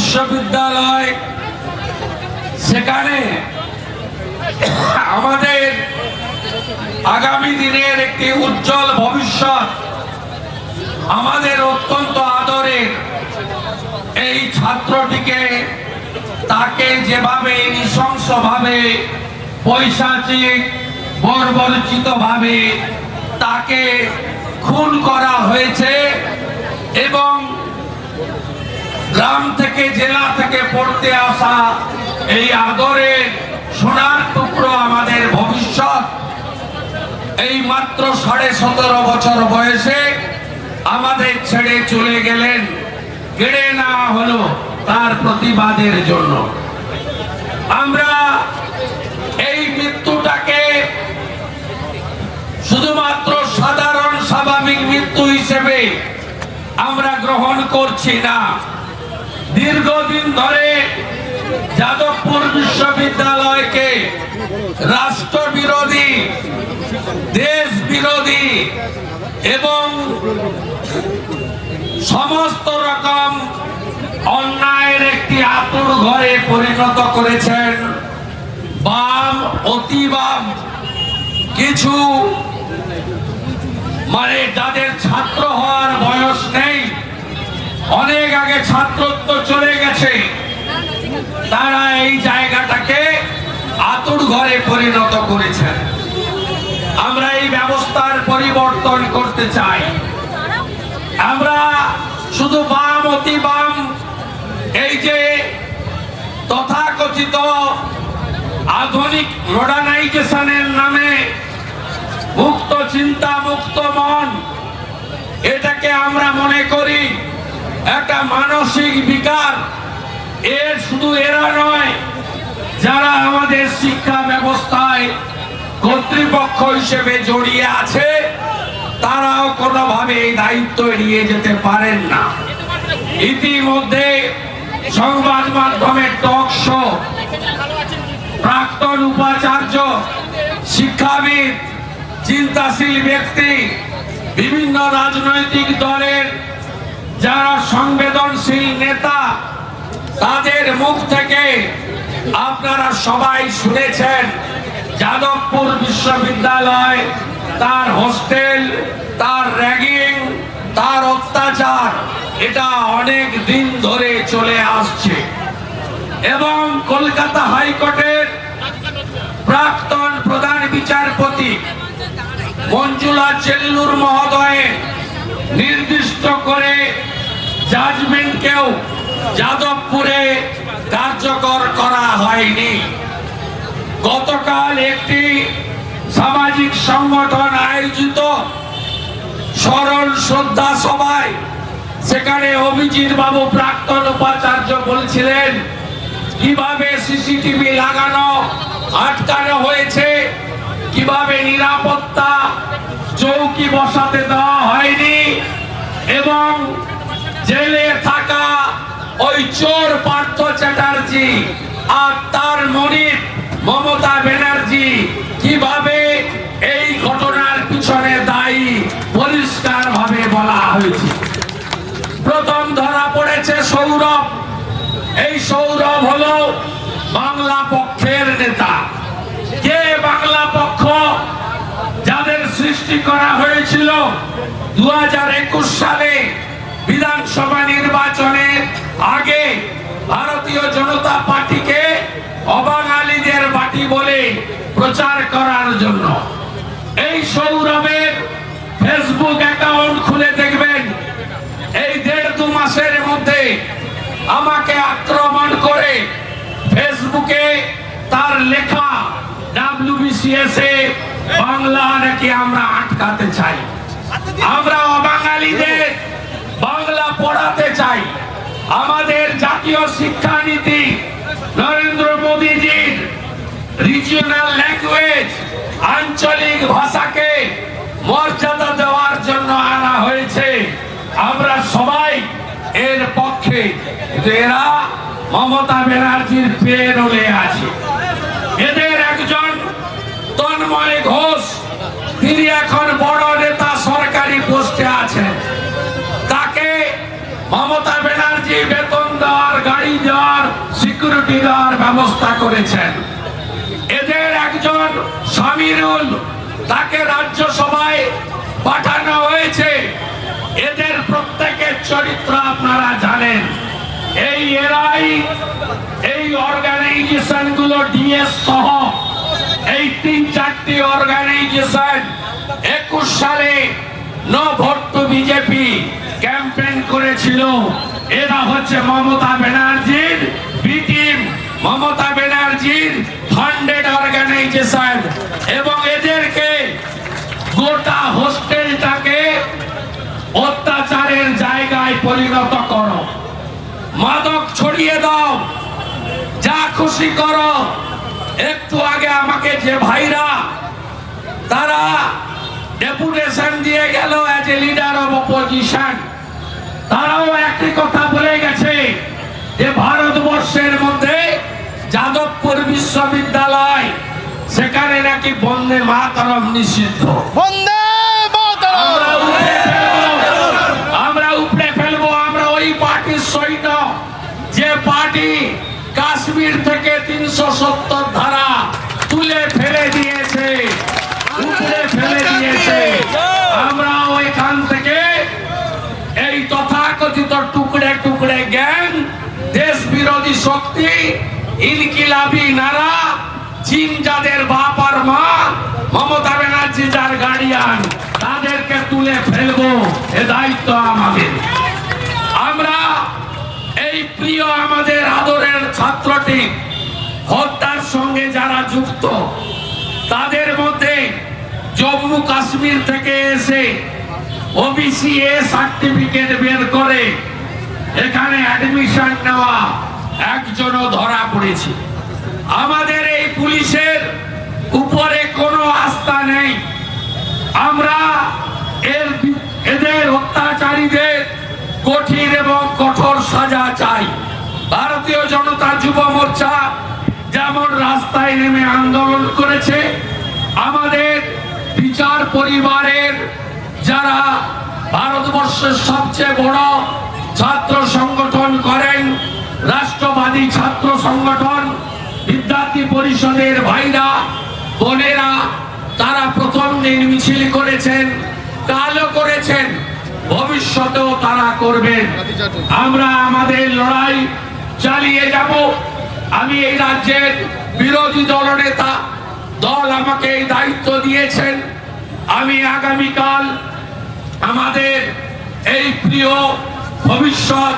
বিশ্ববিদ্যালয়, সেখানে আমাদের আগামী দিনের একটি উজ্জ্বল ভবিষ্যৎ আমাদের অত্যন্ত আদরের এই ছাত্রটিকে তাকে যেভাবে নৃশংসভাবে, পৈশাচিক বর্বরচিত ভাবে তাকে খুন করা হয়েছে এবং গ্রাম থেকে জেলা থেকে পড়তে আসা এই আদরের সোনার টুকরো আমাদের ভবিষ্যৎ। এই মাত্র সাড়ে সতেরো বছর বয়সে আমাদের ছেড়ে চলে গেলেন। কেড়ে নেওয়া হলো তার প্রতিবাদের জন্য। আমরা এই মৃত্যুটাকে শুধুমাত্র সাধারণ স্বাভাবিক মৃত্যু হিসেবে আমরা গ্রহণ করছি না। দীর্ঘদিন ধরে যাদবপুর বিশ্ববিদ্যালয়কে রাষ্ট্রবিরোধী দেশ বিরোধী এবং সমস্ত রকম অন্যায়ের একটি আতুর ঘরে পরিণত করেছেন। বাম অতি বাম কিছু মানে যাদের ছাত্র হওয়ার বয়স নেই অনেক আগে ছাত্রত্ব চলে গেছে। তারা এই জায়গাটাকে আতুর ঘরে পরিণত করেছেন। আমরা এই ব্যবস্থার পরিবর্তন করতে চাই। আমরা শুধু বাম অতি বাম, এই যে তথাকথিত আধুনিক মডার্নাইজেশনের নামে মুক্ত চিন্তা, মুক্ত মন, এটাকে আমরা মনে করি একটা মানসিক বিকার। এর শুধু এরা নয়, যারা আমাদের শিক্ষা ব্যবস্থায় কর্তৃপক্ষ হিসেবে জড়িয়ে আছে, তারাও কোনোভাবে এই দায়িত্ব এড়িয়ে যেতে পারেন না। ইতিমধ্যে সংবাদ মাধ্যমের টক শো, প্রাক্তন উপাচার্য, শিক্ষাবিদ, চিন্তাশীল ব্যক্তি, বিভিন্ন রাজনৈতিক দলের যারা সংবেদনশীল নেতা, তাদের মুখ থেকে আপনারা সবাই শুনেছেন, যাদবপুর বিশ্ববিদ্যালয় তার হোস্টেল, তার র্যাগিং, তার অত্যাচার, এটা অনেক দিন ধরে চলে আসছে। এবং কলকাতা হাইকোর্টের প্রাক্তন প্রধান বিচারপতি মঞ্জুলা চেল্লুর মহোদয় নির্দিষ্ট করে জাজমেন্টকেও যাদবপুরে কার্যকর করা হয়নি। গতকাল একটি সামাজিক সংগঠন আয়োজিত স্মরণ শ্রদ্ধা সভায় সেখানে অভিজিৎ বাবু প্রাক্তন উপাচার্য বলছিলেন, কীভাবে সিসিটিভি লাগানো, আটকানো হয়েছে, কীভাবে নিরাপত্তা চৌকি বসাতে দেওয়া হয়নি এবং জেলে থাকা ওই চোর পার্থ চ্যাটার্জি আর তার মনির মমতা ব্যানার্জি কীভাবে এই ঘটনার পিছনে দায়ী পরিষ্কার ভাবে বলা হয়েছে। প্রথম ধরা পড়েছে সৌরভ। এই সৌরভ হলো বাংলা পক্ষের নেতা। কে বাংলা পক্ষ? সৃষ্টি করা হয়েছিল দু সালে বিধানসভা নির্বাচনের আগে ভারতীয় জনতা পার্টিকে অবাঙালিদের বাটি বলে প্রচার করার জন্য। এই সৌরভের ফেসবুক অ্যাকাউন্ট খুলে দেখবেন, এই দেড় দু মাসের মধ্যে আমাকে আক্রমণ করে ফেসবুকে তার লেখা ডাব্লিউবিসিএস এ বাংলা নাকি আমরা আটকাতে চাই? আমরা অবাঙালিদের বাংলা পড়াতে চাই। আমাদের জাতীয় শিক্ষানীতি নরেন্দ্র মোদীজির রিজিওনাল ল্যাঙ্গুয়েজ আঞ্চলিক ভাষাকে মর্যাদা দেওয়ার জন্য আনা হয়েছে। আমরা সবাই এর পক্ষে। এরা মমতা ব্যানার্জির পেরোলে আছে। সিকিউরিটি দেওয়ার ব্যবস্থা করেছেন। এদের একজন সামিরুল, তাকে রাজ্যসভায় পাঠানো হয়েছে। এদের প্রত্যেকের চরিত্র আপনারা জানেন। এই এরাই এই অর্গানাইজেশনগুলো ডিএস সহ এই তিন চারটি অর্গানাইজেশন একুশ সালে no vote to BJP campaign করেছিল। এরা হচ্ছে মমতা ব্যানার্জির বি টিম মমতা ব্যানার্জির ফান্ডেড অর্গানাইজেশন এবং এদেরকে গোটা হোস্টেলটাকে অত্যাচারের জায়গায় পরিণত করো। মাদক ছড়িয়ে দাও। যা খুশি করো। একটু আগে আমাকে যে ভাইরা, তারা ডেপুটেশন দিয়ে গেল as a leader of opposition তারাও একই কথা বলে গেছে। যে ভারতবর্ষের মধ্যে যাদবপুর বিশ্ববিদ্যালয় সেখানে নাকি বন্দে মাতরম নিষিদ্ধ। বন্দে মাতরম উপড়ে ফেলব আমরা উপড়ে ফেলব আমরা ওই পার্টির সৈন্য যে পার্টি কাশ্মীর থেকে তিনশো সত্তর ধারা তুলে ফেলে দিয়েছে উপড়ে ফেলে দিয়েছে আমরা ওইখান থেকে এই তথাকথিত টুকরে টুকরে জ্ঞান দেশ বিরোধী শক্তি, ইনকিলাবি নারা চীন যাদের বাপ আর মা, মমতা ব্যানার্জি যার গার্ডিয়ান তাদেরকে তুলে ফেলব, এ দায়িত্ব আমাদের। আমরা এই প্রিয় আমাদের আদরের ছাত্রটি, হত্যার সঙ্গে যারা যুক্ত, তাদের মধ্যে জম্মু কাশ্মীর থেকে এসে ওবিসি এ সার্টিফিকেট বের করে, এখানে অ্যাডমিশন নেওয়া একজনও ধরা পড়েছে। আমাদের এই পুলিশের উপরে কোনো আস্থা নেই। আমরা এদের অত্যাচারীদের কঠিন এবং কঠোর সাজা চাই। ভারতীয় জনতা যুব মোর্চা যেমন রাস্তায় নেমে আন্দোলন করেছে, আমাদের বিচার পরিবারের যারা ভারতবর্ষের সবচেয়ে বড় ছাত্র সংগঠন করেন রাষ্ট্রবাদী ছাত্র সংগঠন বিদ্যার্থী পরিষদের ভাইরা, বোনেরা, তারা প্রথম দিন মিছিল করেছেন, কালও করেছেন, ভবিষ্যতেও তারা করবেন। আমরা আমাদের লড়াই চালিয়ে যাব। আমি এই রাজ্যের বিরোধী দলনেতা দল আমাকে এই দায়িত্ব দিয়েছেন। আমি আগামীকাল আমাদের এই প্রিয় ভবিষ্যৎ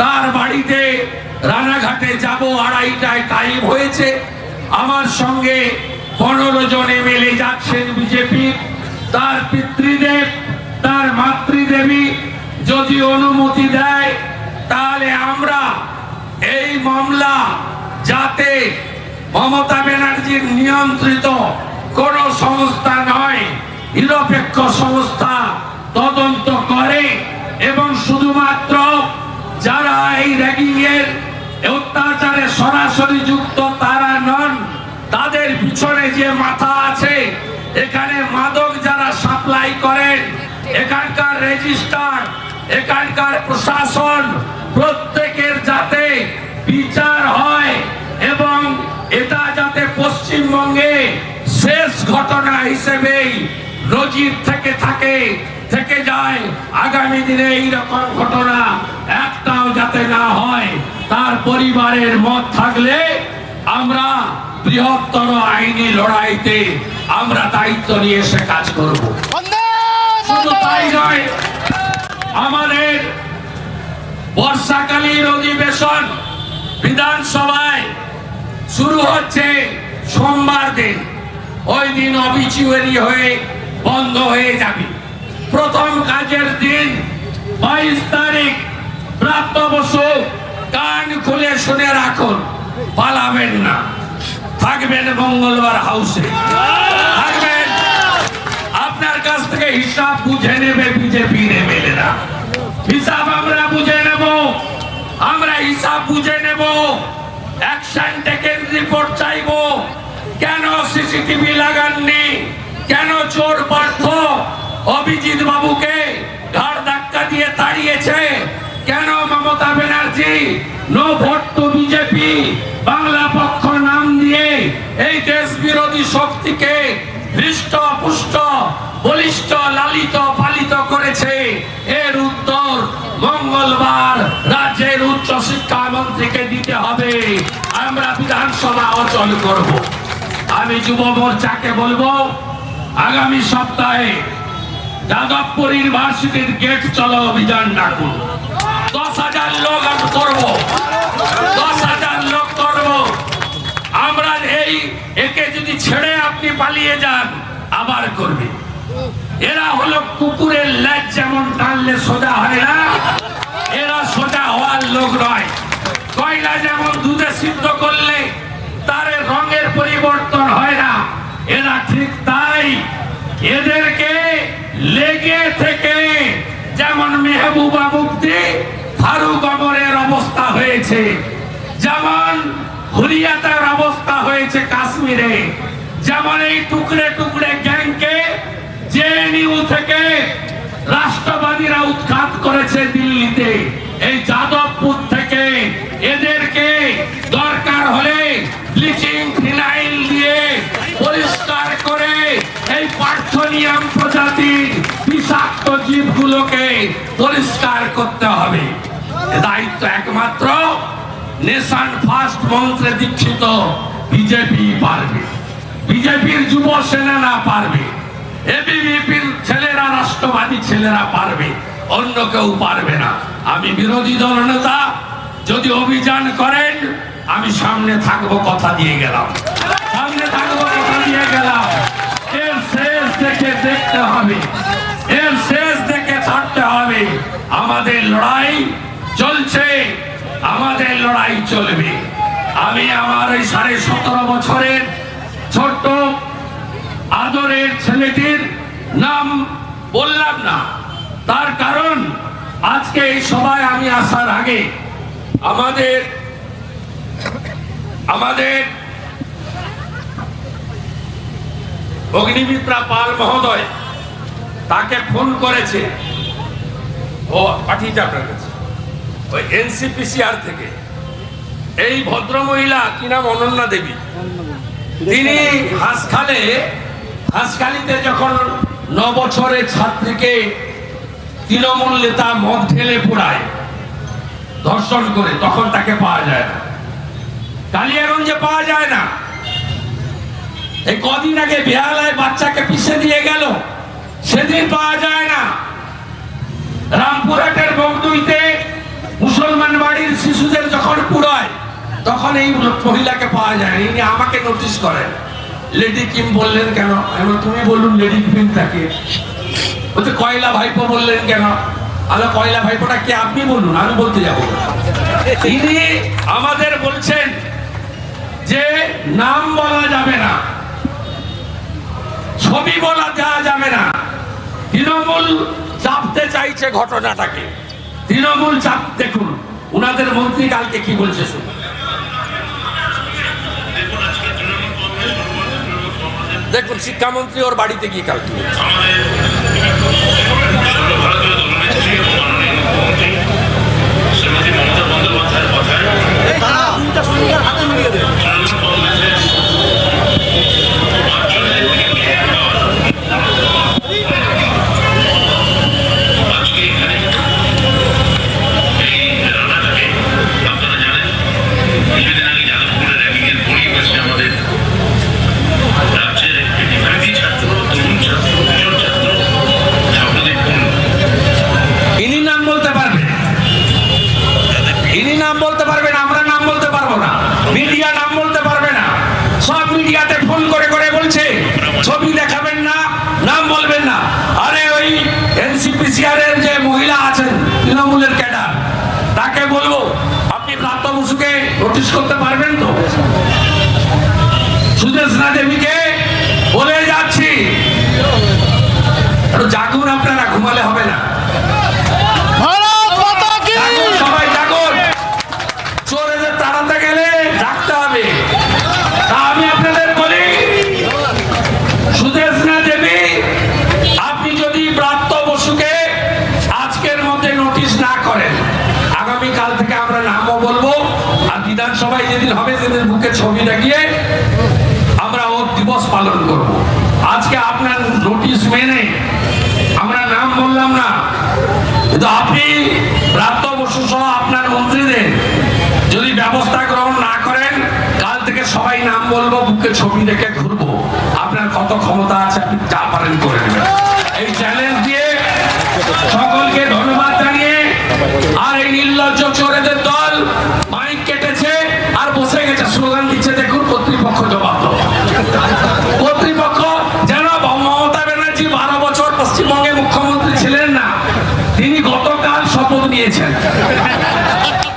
তার বাড়িতে রানাঘাটে যাব, আড়াইটায় টাইম হয়েছে। আমার সঙ্গে পনেরো জন এমএলএ যাচ্ছেন বিজেপি। তার পিতৃদেব, তার মাতৃদেবী যদি অনুমতি দেয়, তাহলে আমরা এই মামলা যাতে মমতা ব্যানার্জির নিয়ন্ত্রিত কোন সংস্থা নয়, নিরপেক্ষ সংস্থা তদন্ত করে এবং শুধুমাত্র যারা এই র্যাগিং এর অত্যাচারে সরাসরি যুক্ত তারা নন, তাদের পিছনে যে মাথা আছে, এখানে মাদক যারা সাপ্লাই করেন, এখানকার রেজিস্টার, এখানকার প্রশাসন, প্রত্যেকের যাতে বিচার হয় এবং এটা যাতে পশ্চিমবঙ্গে শেষ ঘটনা হিসেবেই নজির থেকে থাকে থেকে যায়, আগামী দিনে এইরকম ঘটনা একটাও যাতে না হয়, তার পরিবারের মত থাকলে আমরা বৃহত্তর আইনি লড়াইতে আমরা দায়িত্ব নিয়ে সে কাজ করব। শুধু তাই নয়, আমাদের বর্ষাকালীন অধিবেশন বিধানসভায় শুরু হচ্ছে সোমবার দিন। ওই দিন অবিচুয়ারি হয়ে বন্ধ হয়ে যাবে। প্রথম কাজের দিন বাইশ তারিখ, প্রাপ্ত কান খুলে শুনে রাখুন, পালাবেন না। থাকবেন মঙ্গলবার হাউসে থাকবেন। আপনার কাছ থেকে হিসাব বুঝে নেবে, বিজেপি এমএলএরা হিসাব আমরা বুঝে নেব। আমরা হিসাব বুঝে নেব। অ্যাকশন টেকেন রিপোর্ট চাইব। কেন সিসিটিভি লাগাননি? কেন চোর পার্থ? অভিজিৎ বাবুকে ঘাড় ধাক্কা দিয়ে তাড়িয়েছে। কেন Mamata Banerjee? No vote to BJP Bangla Pokkho নাম দিয়ে এই দেশ বিরোধী শক্তিকে হৃষ্ট পুষ্ট, বলিষ্ঠ, লালিত, পালিত করেছে। এর উত্তর মঙ্গলবার রাজ্যের উচ্চ শিক্ষা মন্ত্রীকে দিতে হবে। আমরা বিধানসভা অচল করব। আমি যুব মোর্চাকে বলব, আগামী সপ্তাহে যাদবপুর ইউনিভার্সিটির গেট চলো, অভিযান ডাকুন। দশ হাজার লোক আমি করব। দশ হাজার লোক করব। আমরা এই একে যদি ছেড়ে আপনি পালিয়ে যান, আবার করবে। এরা হলো কুকুরের ল্যাজ যেমন টানলে সোজা হয় না, এরা সোজা হওয়ার লোক নয়। কয়লা যেমন দুধে সিদ্ধ করলে তার রঙের পরিবর্তন হয় না, এরা ঠিক তাই। এদেরকে লেগে থেকে যেমন মেহবুবা মুক্তি ফারুক অমরের অবস্থা হয়েছে, যেমন হুরিয়াতের অবস্থা হয়েছে কাশ্মীরে, যেমন এই টুকরে টুকরে গ্যাংকে জেএনইউ থেকে রাষ্ট্রবাদীরা উৎখাত করেছে দিল্লিতে। পার্থনিয়াম প্রজাতির বিষাক্ত জীবগুলোকে পরিষ্কার করতে হবে। দায়িত্ব একমাত্র নেশান ফার্স্ট মন্ত্রে দীক্ষিত বিজেপি পারবে। বিজেপির যুব সেনা না পারবে। এবিভিপির ছেলেরা, রাষ্ট্রবাদী ছেলেরা পারবে। অন্য কেউ পারবে না। আমি বিরোধী দল নেতা, যদি অভিযান করেন, আমি সামনে থাকব, কথা দিয়ে গেলাম। দেখতে হবে। এর শেষ দেখে ছাড়তে হবে। আমাদের লড়াই চলছে। আমাদের লড়াই চলবে। আমি আমার এই সাড়ে সতেরো বছরের ছোট্ট আদরের ছেলেটির নাম বললাম না। তার কারণ আজকে এই সভায় আমি আসার আগে আমাদের আমাদের অগ্নিমিত্রা পাল মহোদয় তাকে ফোন করেছে। ও পাঠিয়েছে আপনার কাছে। ওই এনসিপিসিআর থেকে। এই ভদ্র মহিলা কি নাম? অনন্যা দেবী। তিনি হাসখালে, হাসখালিতে যখন ন বছরের ছাত্রীকে তৃণমূল নেতা মদ ঢেলে পোড়ায়, ধর্ষণ করে, তখন তাকে পাওয়া যায় না। কালিয়াগঞ্জে পাওয়া যায় না। এই কদিন আগে বেহালায় বাচ্চাকে পিছিয়ে দিয়ে গেল। সেদিন পাওয়া যায় না। রামপুরহাটের বগদুইতে মুসলমান বাড়ির শিশুদের যখন পুরায় তখন এই মহিলাকে পাওয়া যায় ইনি আমাকে নোটিশ করেন। লেডি কিম বললেন কেন? বললাম, তুমি বলুন লেডি কিম তাকে। বলছে কয়লা ভাইপো বললেন কেন? আলো কয়লা ভাইপোটা কে? আপনি বলুন আমি বলতে যাব। তিনি আমাদের বলছেন যে নাম বলা যাবে না। ছবি বলা না তৃণমূল চাপতে চাইছে ঘটনাটাকে। তৃণমূল চাপ দেখুন উনাদের মন্ত্রী কালকে কি বলছে শুনুন। দেখুন শিক্ষামন্ত্রী ওর বাড়িতে গিয়ে কালকে বলছে। এর যে মহিলা আছেন, তৃণমূলের ক্যাডার, তাকে বলব, আপনি প্রাপ্ত বসুকে নোটিশ করতে পারবেন তো? সুদেশনা দেবীকে বলে যাচ্ছি। জাগুন আপনারা, ঘুমালে হবে না। বিধানসভায় যেদিন হবে, সেদিন বুকে ছবি দেখিয়ে আমরা ও দিবস পালন করব। আজকে আপনার নোটিশ মেনে আমরা নাম বললাম না, কিন্তু আপনি প্রাপ্ত বসু সহ আপনার মন্ত্রীদের যদি ব্যবস্থা গ্রহণ না করেন, কাল থেকে সবাই নাম বলব বুকে ছবি দেখে ঘুরবো। আপনার কত ক্ষমতা আছে, আপনি যা পারেন করে নেবেন। এই চ্যালেঞ্জ দিয়ে সকলকে ধন্যবাদ জানিয়ে আর এই নির্লজ্জ চোরেদের দল মাইক কেটেছে আর বসে গেছে স্লোগান দিচ্ছে দেখুন কর্তৃপক্ষ জবাব দাও কর্তৃপক্ষ যেন মমতা ব্যানার্জি বারো বছর পশ্চিমবঙ্গে মুখ্যমন্ত্রী ছিলেন না তিনি গতকাল শপথ নিয়েছেন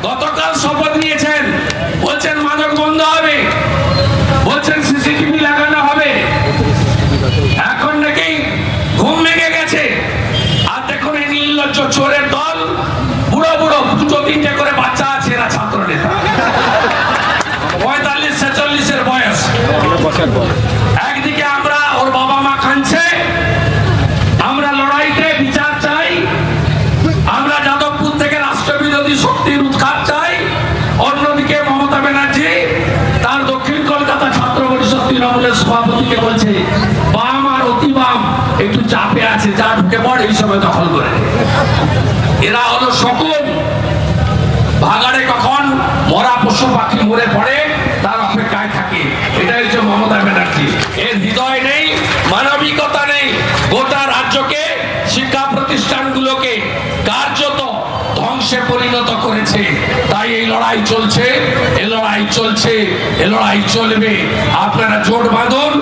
গতকাল শপথ নিয়েছেন বলছেন মাদক বন্ধ হবে বলছেন সিসিটিভি লাগানো হবে এখন নাকি ঘুম ভেঙে গেছে আর দেখুন এই নির্লজ্জ চোরের দল বুড়ো বুড়ো দুটো তিনটে করে বাচ্চা আছে এরা ছাত্র নেতা পঁয়তাল্লিশ ছেচল্লিশের বয়স একদিকে আমরা ওর বাবা মা কাঁদছে আমরা লড়াইতে বিচার চাই আমরা যাদবপুর থেকে রাষ্ট্রবিরোধী শক্তির উৎখাত চাই অন্যদিকে মমতা ব্যানার্জি তার দক্ষিণ কলকাতা ছাত্র পরিষদ তৃণমূলের সভাপতিকে বলছে, বাম আর অতি বাম একটু চাপে আছে, যা ঢুকে পড়, এই সময় দখল করে এরা হলো শকুন। ভাগাড়ে কখন মরা পশু পাখি মরে পড়ে, তার অপেক্ষায় থাকে। এটাই হচ্ছে মমতা ব্যানার্জি। এর হৃদয় নেই, মানবিকতা নেই। গোটা রাজ্যকে, শিক্ষা প্রতিষ্ঠানগুলোকে কার্যত ধ্বংসে পরিণত করেছে। তাই এই লড়াই চলছে। লড়াই চলছে, এ লড়াই চলবে। আপনারা জোট বাঁধুন,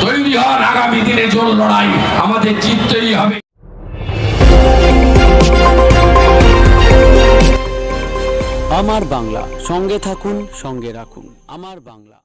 তৈরি হন, আগামী দিনে জোর লড়াই আমাদের জিততেই হবে। আমার বাংলা, সঙ্গে থাকুন, সঙ্গে রাখুন। আমার বাংলা।